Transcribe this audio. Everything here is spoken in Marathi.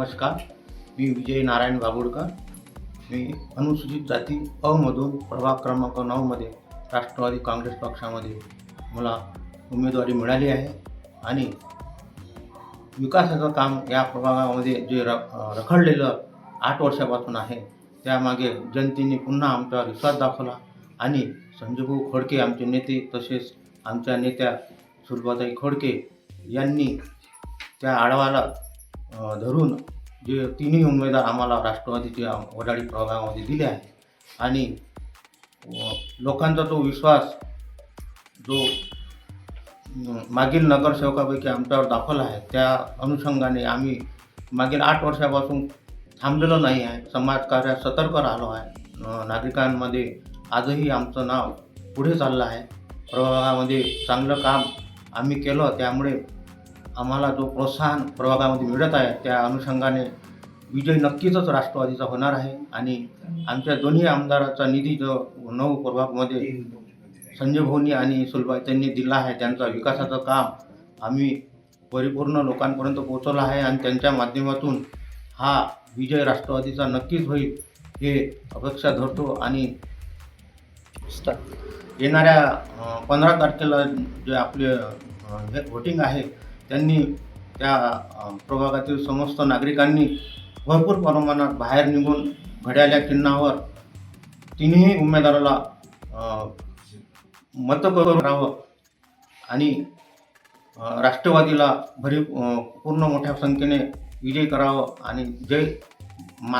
नमस्कार. मी विजय नारायण बाबुडकर मी अनुसूचित जाती अमधून प्रभाग क्रमांक नऊमध्ये राष्ट्रवादी काँग्रेस पक्षामध्ये मला उमेदवारी मिळाली आहे आणि विकासाचं काम या प्रभागामध्ये जे र रखडलेलं आठ वर्षापासून आहे त्यामागे जनतेने पुन्हा आमचा विश्वास दाखवला आणि संजयभाऊ खोडके आमचे नेते तसेच आमच्या नेत्या सुलभाताई खोडके यांनी त्या आढावाला धरून जे तिन्ही उमेदवार आम्हाला राष्ट्रवादीचे वडाळी प्रभागामध्ये दिले आहे आणि लोकांचा तो विश्वास जो मागील नगरसेवकापैकी आमच्यावर दाखल आहे त्या अनुषंगाने आम्ही मागील आठ वर्षापासून थांबलेलो नाही आहे. समाजकार्यात सतर्क राहिलो आहे. नागरिकांमध्ये आजही आमचं नाव पुढे चाललं आहे. प्रभागामध्ये चांगलं काम आम्ही केलं त्यामुळे आम्हाला जो प्रोत्साहन प्रभागामध्ये मिळत आहे त्या अनुषंगाने विजय नक्कीचच राष्ट्रवादीचा होणार आहे आणि आमच्या दोन्ही आमदाराचा निधी जो नऊ प्रभागमध्ये संजय भोनी आणि सुलभाई त्यांनी दिला आहे त्यांचा विकासाचं काम आम्ही परिपूर्ण लोकांपर्यंत पोहोचवलं आहे आणि त्यांच्या माध्यमातून हा विजय राष्ट्रवादीचा नक्कीच होईल हे अपेक्षा धरतो आणि येणाऱ्या पंधरा तारखेला जे आपले हे व्होटिंग आहे त्यांनी त्या प्रभागातील समस्त नागरिकांनी भरपूर प्रमाणात बाहेर निघून घड्याल्या चिन्हावर तिन्ही उमेदवाराला मत करावं आणि राष्ट्रवादीला भरी पूर्ण मोठ्या संख्येने विजय करावं आणि जय मा